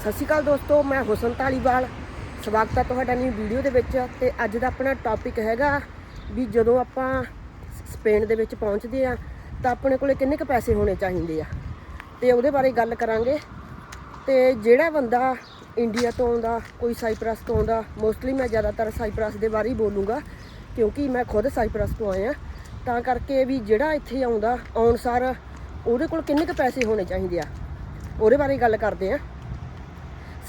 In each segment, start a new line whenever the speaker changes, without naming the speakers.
ਸਤਿ ਸ਼੍ਰੀ ਅਕਾਲ ਦੋਸਤੋ, ਮੈਂ ਹੁਸਨ ਢਾਲੀਵਾਲ ਸਵਾਗਤ ਹੈ ਤੁਹਾਡਾ ਨਿਊ ਵੀਡੀਓ ਦੇ ਵਿੱਚ ਤੇ ਅੱਜ ਦਾ ਆਪਣਾ ਟੌਪਿਕ ਹੈਗਾ ਵੀ ਜਦੋਂ ਆਪਾਂ ਸਪੇਨ ਦੇ ਵਿੱਚ ਪਹੁੰਚਦੇ ਆ ਤਾਂ ਆਪਣੇ ਕੋਲੇ ਕਿੰਨੇ ਕੁ ਪੈਸੇ ਹੋਣੇ ਚਾਹੀਦੇ ਆ? ਤੇ ਉਹਦੇ ਬਾਰੇ ਗੱਲ ਕਰਾਂਗੇ। ਤੇ ਜਿਹੜਾ ਬੰਦਾ ਇੰਡੀਆ ਤੋਂ ਆਉਂਦਾ, ਕੋਈ ਸਾਈਪ੍ਰਸ ਤੋਂ ਆਉਂਦਾ ਮੋਸਟਲੀ ਮੈਂ ਜ਼ਿਆਦਾਤਰ ਸਾਈਪ੍ਰਸ ਦੇ ਬਾਰੇ ਹੀ ਬੋਲੂੰਗਾ, ਕਿਉਂਕਿ ਮੈਂ ਖੁਦ ਸਾਈਪ੍ਰਸ ਤੋਂ ਆਇਆ। ਤਾਂ ਕਰਕੇ ਵੀ ਜਿਹੜਾ ਇੱਥੇ ਆਉਂਦਾ, ਆਉਣ ਸਾਰ ਉਹਦੇ ਕੋਲ ਕਿੰਨੇ ਕੁ ਪੈਸੇ ਹੋਣੇ ਚਾਹੀਦੇ ਆ? ਉਹਦੇ ਬਾਰੇ ਗੱਲ ਕਰਦੇ ਆ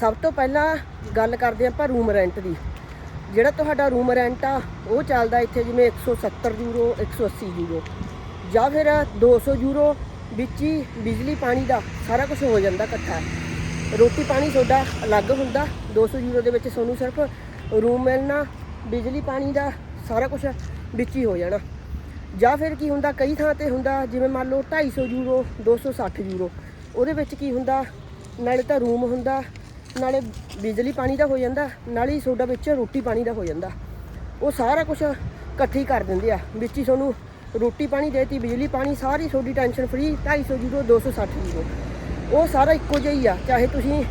ਸਭ ਤੋਂ ਪਹਿਲਾਂ ਗੱਲ ਕਰਦੇ ਆਪਾਂ ਰੂਮ ਰੈਂਟ ਦੀ। ਜਿਹੜਾ ਤੁਹਾਡਾ ਰੂਮ ਰੈਂਟ ਆ, ਉਹ ਚੱਲਦਾ ਇੱਥੇ ਜਿਵੇਂ 170 ਯੂਰੋ 180 ਯੂਰੋ। ਜਾਂ ਫਿਰ 200 ਯੂਰੋ ਵਿੱਚ ਹੀ ਬਿਜਲੀ ਪਾਣੀ ਦਾ ਸਾਰਾ ਕੁਝ ਹੋ ਜਾਂਦਾ ਇਕੱਠਾ। ਰੋਟੀ ਪਾਣੀ ਤੁਹਾਡਾ ਅਲੱਗ ਹੁੰਦਾ 200 ਯੂਰੋ ਦੇ ਵਿੱਚ ਤੁਹਾਨੂੰ ਸਿਰਫ ਰੂਮ ਮਿਲਣਾ, ਬਿਜਲੀ ਪਾਣੀ ਦਾ ਸਾਰਾ ਕੁਝ ਵਿੱਚ ਹੀ ਹੋ ਜਾਣਾ। ਜਾਂ ਫਿਰ ਕੀ ਹੁੰਦਾ, ਕਈ ਥਾਂ ਤੇ ਹੁੰਦਾ, ਜਿਵੇਂ ਮੰਨ ਲਓ 250 ਯੂਰੋ 260 ਯੂਰੋ। ਉਹਦੇ ਵਿੱਚ ਕੀ ਹੁੰਦਾ, ਨਾਲੇ ਤਾਂ ਰੂਮ ਹੁੰਦਾ ਨਾਲੇ ਬਿਜਲੀ ਪਾਣੀ ਦਾ ਹੋ ਜਾਂਦਾ, ਨਾਲੇ ਹੀ ਤੁਹਾਡਾ ਵਿੱਚ ਰੋਟੀ ਪਾਣੀ ਦਾ ਹੋ ਜਾਂਦਾ। ਉਹ ਸਾਰਾ ਕੁਝ ਇਕੱਠੀ ਕਰ ਦਿੰਦੇ ਆ। ਵਿੱਚ ਹੀ ਤੁਹਾਨੂੰ ਰੋਟੀ ਪਾਣੀ ਦੇਤੀ, ਬਿਜਲੀ ਪਾਣੀ, ਸਾਰੀ ਤੁਹਾਡੀ ਟੈਨਸ਼ਨ ਫ੍ਰੀ 250 ਯੂਰੋ 260 ਜੀਰੋ। ਉਹ ਸਾਰਾ ਇੱਕੋ ਜਿਹਾ ਹੀ ਆ। ਚਾਹੇ ਤੁਸੀਂ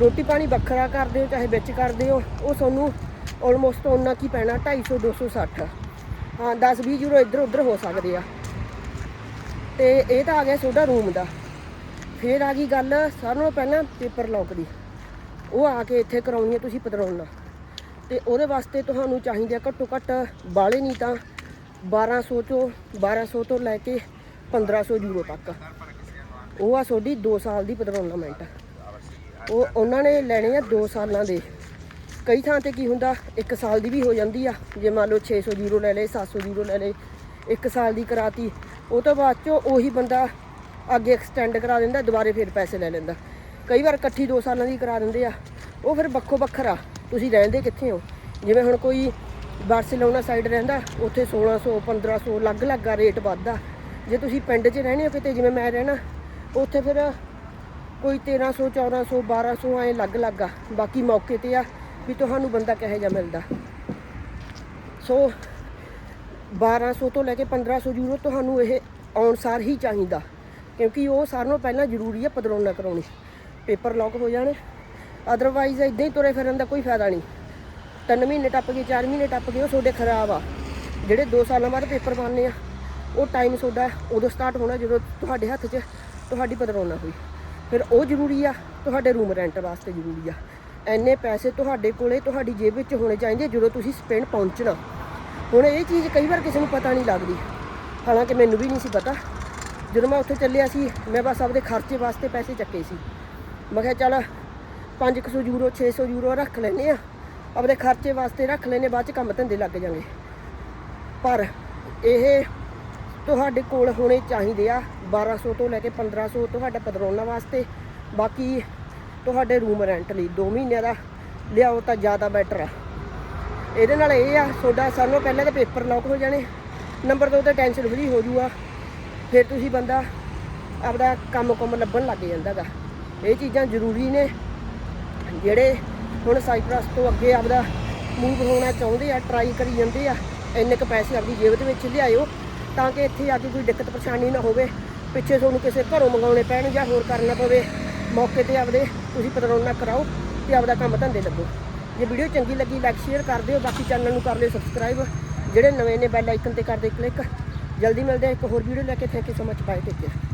ਰੋਟੀ ਪਾਣੀ ਵੱਖਰਾ ਕਰਦੇ ਹੋ, ਚਾਹੇ ਵਿੱਚ ਕਰਦੇ ਹੋ, ਉਹ ਤੁਹਾਨੂੰ ਆਲਮੋਸਟ ਉਹਨਾਂ ਕੀ ਪੈਣਾ 250 260 ਹਾਂ 10 20 ਯੂਰੋ ਇੱਧਰ ਉੱਧਰ ਹੋ ਸਕਦੇ ਆ। ਤੇ ਇਹ ਤਾਂ ਆ ਗਿਆ ਤੁਹਾਡਾ ਰੂਮ ਦਾ। ਫਿਰ ਆ ਗਈ ਗੱਲ, ਸਾਰਿਆਂ ਨਾਲੋਂ ਪਹਿਲਾਂ ਪੇਪਰ ਲੌਕ ਦੀ। ਉਹ ਆ ਕੇ ਇੱਥੇ ਕਰਾਉਣੀ ਹੈ ਤੁਸੀਂ ਪਦਰੋਨਾ ਤੇ ਉਹਦੇ ਵਾਸਤੇ ਤੁਹਾਨੂੰ ਚਾਹੀਦੇ ਆ ਘੱਟੋ ਘੱਟ ਬਾਲੇ ਨਹੀਂ ਤਾਂ 1200 ਤੋਂ 1200 ਤੋਂ ਲੈ ਕੇ 1500 ਯੂਰੋ ਤੱਕ। ਉਹ ਆ ਤੁਹਾਡੀ 2 ਸਾਲ ਦੀ ਪਦਰੋਨਾਮੈਂਟ ਉਹ ਉਹਨਾਂ ਨੇ ਲੈਣੇ ਆ 2 ਸਾਲਾਂ ਦੇ। ਕਈ ਥਾਂ ਤੇ ਕੀ ਹੁੰਦਾ 1 ਸਾਲ ਦੀ ਵੀ ਹੋ ਜਾਂਦੀ ਆ। ਜੇ ਮੰਨ ਲਓ 600 ਯੂਰੋ ਲੈ ਲਏ 700 ਯੂਰੋ ਲੈ ਲਏ 1 ਸਾਲ ਦੀ ਕਰਾਤੀ। ਉਹ ਤੋਂ ਬਾਅਦ ਚੋਂ ਉਹੀ ਬੰਦਾ ਅੱਗੇ ਐਕਸਟੈਂਡ ਕਰਾ ਦਿੰਦਾ, ਦੁਬਾਰੇ ਫਿਰ ਪੈਸੇ ਲੈ ਲੈਂਦਾ। ਕਈ ਵਾਰ ਇਕੱਠੀ 2 ਸਾਲਾਂ ਦੀ ਕਰਾ ਦਿੰਦੇ ਆ। ਉਹ ਫਿਰ ਵੱਖੋ ਵੱਖਰਾ ਤੁਸੀਂ ਰਹਿੰਦੇ ਕਿੱਥੇ ਹੋ? ਜਿਵੇਂ ਹੁਣ ਕੋਈ ਬਾਰਸੀਲੋਨਾ ਸਾਈਡ ਰਹਿੰਦਾ, ਉੱਥੇ 1600 1500 ਅਲੱਗ-ਅਲੱਗ ਆ ਰੇਟ ਵੱਧਦਾ। ਜੇ ਤੁਸੀਂ ਪਿੰਡ 'ਚ ਰਹਿੰਦੇ ਹੋ ਕਿਤੇ, ਜਿਵੇਂ ਮੈਂ ਰਹਿਣਾ, ਉੱਥੇ ਫਿਰ ਕੋਈ 1300 1400 1200 ਐ ਅਲੱਗ-ਅਲੱਗ ਆ। ਬਾਕੀ ਮੌਕੇ ਤੇ ਆ ਵੀ ਤੁਹਾਨੂੰ ਬੰਦਾ ਕਿਹੋ ਜਿਹਾ ਮਿਲਦਾ। ਸੋ 1200 ਤੋਂ ਲੈ ਕੇ 1500 ਯੂਰੋ ਤੁਹਾਨੂੰ ਇਹ ਆਉਣ ਸਾਰ ਹੀ ਚਾਹੀਦਾ। ਕਿਉਂਕਿ ਉਹ ਸਾਰਿਆਂ ਨਾਲੋਂ ਪਹਿਲਾਂ ਜ਼ਰੂਰੀ ਹੈ ਪਦਰੋਨਾ ਕਰਾਉਣੀ। ਪੇਪਰ ਲੌਕ ਹੋ ਜਾਣੇ। ਅਦਰਵਾਈਜ਼ ਇਦਾਂ ਹੀ ਤੁਰੇ ਫਿਰਨ ਦਾ ਕੋਈ ਫਾਇਦਾ ਨਹੀਂ। ਤਿੰਨ ਮਹੀਨੇ ਟੱਪ ਗਏ 4 ਮਹੀਨੇ ਟੱਪ ਗਏ, ਉਹ ਤੁਹਾਡੇ ਖਰਾਬ ਆ। ਜਿਹੜੇ 2 ਸਾਲਾਂ ਬਾਅਦ ਪੇਪਰ ਪਾਣੇ ਆ, ਉਹ ਟਾਈਮ ਤੁਹਾਡਾ ਉਦੋਂ ਸਟਾਰਟ ਹੋਣਾ ਜਦੋਂ ਤੁਹਾਡੇ ਹੱਥ 'ਚ ਤੁਹਾਡੀ ਪਦਰੋਨਾ ਹੋਈ। ਫਿਰ ਉਹ ਜ਼ਰੂਰੀ ਆ, ਤੁਹਾਡੇ ਰੂਮ ਰੈਂਟ ਵਾਸਤੇ ਜ਼ਰੂਰੀ ਆ। ਐਨੇ ਪੈਸੇ ਤੁਹਾਡੇ ਕੋਲੇ, ਤੁਹਾਡੀ ਜੇਬ ਵਿੱਚ ਹੋਣੇ ਚਾਹੀਦੇ ਜਦੋਂ ਤੁਸੀਂ ਸਪੇਨ ਪਹੁੰਚਣਾ। ਹੁਣ ਇਹ ਚੀਜ਼ ਕਈ ਵਾਰ ਕਿਸੇ ਨੂੰ ਪਤਾ ਨਹੀਂ ਲੱਗਦੀ। ਹਾਲਾਂਕਿ ਮੈਨੂੰ ਵੀ ਨਹੀਂ ਸੀ ਪਤਾ। ਜਦੋਂ ਮੈਂ ਉੱਥੇ ਚੱਲਿਆ ਸੀ, ਮੈਂ ਬਸ ਆਪਦੇ ਖਰਚੇ ਵਾਸਤੇ ਪੈਸੇ ਚੱਕੇ ਸੀ। ਮੈਂ ਕਿਹਾ ਚੱਲ 500 ਯੂਰੋ 600 ਯੂਰੋ ਰੱਖ ਲੈਨੇ ਆ ਆਪਣੇ ਖਰਚੇ ਵਾਸਤੇ ਰੱਖ ਲੈਨੇ ਬਾਅਦ ਚ ਕੰਮ ਧੰਦੇ ਲੱਗ ਜਾਣਗੇ ਪਰ ਇਹ ਤੁਹਾਡੇ ਕੋਲ ਹੋਣੇ ਚਾਹੀਦੇ ਆ 1200 ਤੋਂ ਲੈ ਕੇ 1500 ਤੁਹਾਡਾ ਪਦਰੋਨਾ ਵਾਸਤੇ। ਬਾਕੀ ਤੁਹਾਡੇ ਰੂਮ ਰੈਂਟ ਲਈ 2 ਮਹੀਨਿਆਂ ਦਾ ਲਿਆਓ ਤਾਂ ਜ਼ਿਆਦਾ ਬੈਟਰ ਆ। ਇਹਦੇ ਨਾਲ ਇਹ ਆ, ਤੁਹਾਡਾ ਸਾਨੂੰ ਪਹਿਲਾਂ ਤਾਂ ਪੇਪਰ ਲੌਕ ਹੋ ਜਾਣੇ ਨੰਬਰ 2 ਤੇ ਟੈਨਸ਼ਨ ਫਰੀ ਹੋ ਜੂਗਾ। ਫਿਰ ਤੁਸੀਂ ਬੰਦਾ ਆਪਦਾ ਕੰਮ ਕੁੰਮ ਲੱਭਣ ਲੱਗ ਜਾਂਦਾਗਾ। ਇਹ ਚੀਜ਼ਾਂ ਜ਼ਰੂਰੀ ਨੇ। ਜਿਹੜੇ ਹੁਣ ਸਾਈਪ੍ਰਸ ਤੋਂ ਅੱਗੇ ਆਪਦਾ ਮੂਵ ਹੋਣਾ ਚਾਹੁੰਦੇ ਆ ਟਰਾਈ ਕਰੀ ਜਾਂਦੇ ਆ, ਇੰਨੇ ਕ ਪੈਸੇ ਆਪਦੀ ਜੇਬ ਦੇ ਵਿੱਚ ਲਿਆਇਓ ਤਾਂ ਕਿ ਇੱਥੇ ਆ ਕੇ ਕੋਈ ਦਿੱਕਤ ਪਰੇਸ਼ਾਨੀ ਨਾ ਹੋਵੇ। ਪਿੱਛੇ ਤੁਹਾਨੂੰ ਕਿਸੇ ਘਰੋਂ ਮੰਗਾਉਣੇ ਪੈਣ ਜਾਂ ਹੋਰ ਕਰਨਾ ਪਵੇ। ਮੌਕੇ ਤੇ ਆਪਦੇ ਤੁਸੀਂ ਪਤਰੋਨਾ ਕਰਾਓ ਤੇ ਆਪਦਾ ਕੰਮ ਧੰਦੇ ਲੱਗੋ। ਜੇ ਵੀਡੀਓ ਚੰਗੀ ਲੱਗੀ ਲਾਈਕ ਸ਼ੇਅਰ ਕਰ ਦਿਓ। ਬਾਕੀ ਚੈਨਲ ਨੂੰ ਕਰ ਲਿਓ ਸਬਸਕ੍ਰਾਈਬ ਜਿਹੜੇ ਨਵੇਂ ਨੇ ਬੈਲ ਆਈਕਨ ਤੇ ਕਰ ਦਿਓ ਕਲਿੱਕ ਜਲਦੀ ਮਿਲਦੇ ਆ ਇੱਕ ਹੋਰ ਵੀਡੀਓ ਲੈ ਕੇ। Thank you so much bye take care